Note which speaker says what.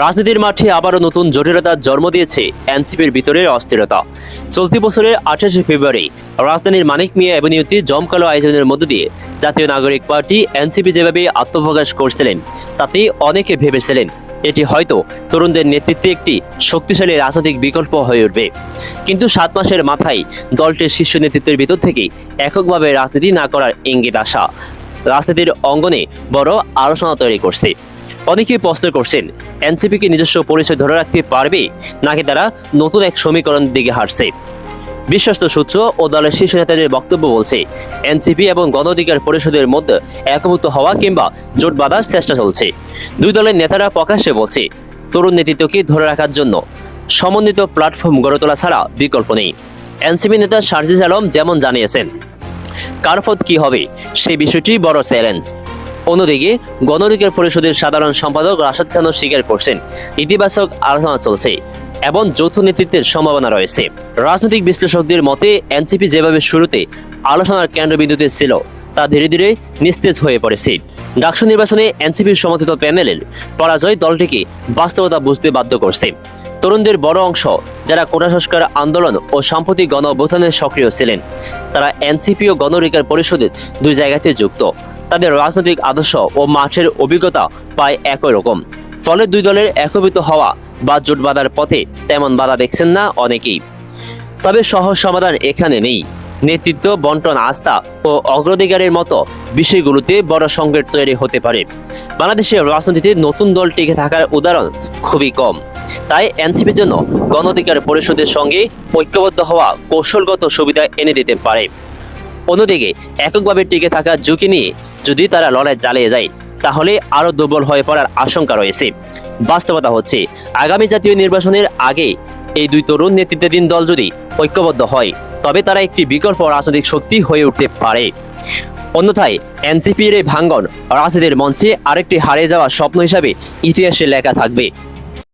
Speaker 1: রাজনীতির মাঠে আবারও নতুন জটিলতার জন্ম দিয়েছে এনসিপির ভিতরের অস্থিরতা। চলতি বছরের আঠাশে ফেব্রুয়ারি রাজধানীর মানিক মিয়া অ্যাভিনিউতে জমকালো আয়োজনের মধ্য দিয়ে জাতীয় নাগরিক পার্টি এনসিপি যেভাবে আত্মপ্রকাশ করছিলেন, তাতে অনেকে ভেবেছিলেন এটি হয়তো তরুণদের নেতৃত্বে একটি শক্তিশালী রাজনৈতিক বিকল্প হয়ে উঠবে। কিন্তু সাত মাসের মাথায় দলটির শীর্ষ নেতৃত্বের ভিতর থেকেই এককভাবে রাজনীতি না করার ইঙ্গিত আসা, রাজনীতির অঙ্গনে বড় আলোচনা তৈরি করছে। অনেকেই প্রশ্ন করছেন, এনসিপিকে নিজস্ব পরিচয় ধরে রাখতে পারবে নাকি তারা নতুন এক সমীকরণ দিকে হারছে বিশ্বস্ত সূত্র ও দলের শীর্ষ নেতাদের বক্তব্য বলছে, এনসিপি এবং গণ অধিকার পরিষদের মধ্যে একভূত হওয়া কিংবা জোট বাঁধার চেষ্টা চলছে। দুই দলের নেতারা প্রকাশ্যে বলছে, তরুণ নেতৃত্বকে ধরে রাখার জন্য সমন্বিত প্ল্যাটফর্ম গড়ে তোলা ছাড়া বিকল্প নেই। এনসিপি নেতা শারজিজ আলম যেমন জানিয়েছেন, কার পথ কি হবে সেই বিষয়টি বড় চ্যালেঞ্জ। অন্যদিকে গণ পরিষদের সাধারণ সম্পাদক রাশাদ খানও স্বীকার করছেন, ইতিবাচক আলোচনা চলছে এবং যৌথ নেতৃত্বের সম্ভাবনা রয়েছে। রাজনৈতিক বিশ্লেষকদের মতে, এনসিপি যেভাবে শুরুতে আলোচনার কেন্দ্রবিন্দুতে ছিল, তা ধীরে ধীরে নিস্তেজ হয়ে পড়েছে। ডাকসু নির্বাচনে এনসিপির সমর্থিত প্যানেলের পরাজয় দলটিকে বাস্তবতা বুঝতে বাধ্য করছে। তরুণদের বড় অংশ, যারা কোটা সংস্কার আন্দোলন ও সাম্প্রতিক গণ অভ্যুত্থানে সক্রিয় ছিলেন, তারা এনসিপি ও গণ অধিকার পরিষদের দুই জায়গাতে যুক্ত। তাদের রাজনৈতিক আদর্শ ও মাঠের অভিজ্ঞতা প্রায় একই রকম। ফলে দুই দলের একীভূত হওয়া বা জোট বাঁধার পথে তেমন বাধা দেখছেন না অনেকেই। তবে সহজ সমাধান এখানে নেই। নেতৃত্ব, বন্টন, আস্থা ও অগ্রাধিকারের মতো বিষয়গুলোতে বড় সংকট তৈরি হতে পারে। বাংলাদেশের রাজনীতিতে নতুন দল টিকে থাকার উদাহরণ খুবই কম। তাই এনসিপির জন্য গণ অধিকার পরিষদের সঙ্গে ঐক্যবদ্ধ হওয়া কৌশলগত সুবিধা এনে দিতে পারে। অন্যদিকে, এককভাবে টিকে থাকার ঝুঁকি নিয়ে যদি তারা লড়াই চালিয়ে যায়, তাহলে আরও দুর্বল হয়ে পড়ার আশঙ্কা রয়েছে। বাস্তবতা হচ্ছে, আগামী জাতীয় নির্বাচনের আগে এই দুই তরুণ নেতৃত্বাধীন দল যদি ঐক্যবদ্ধ হয়, তবে তারা একটি বিকল্প রাজনৈতিক শক্তি হয়ে উঠতে পারে। অন্যথায়, এনসিপির এই ভাঙ্গন রাজনীতির মঞ্চে আরেকটি হারিয়ে যাওয়া স্বপ্ন হিসাবে ইতিহাসে লেখা থাকবে।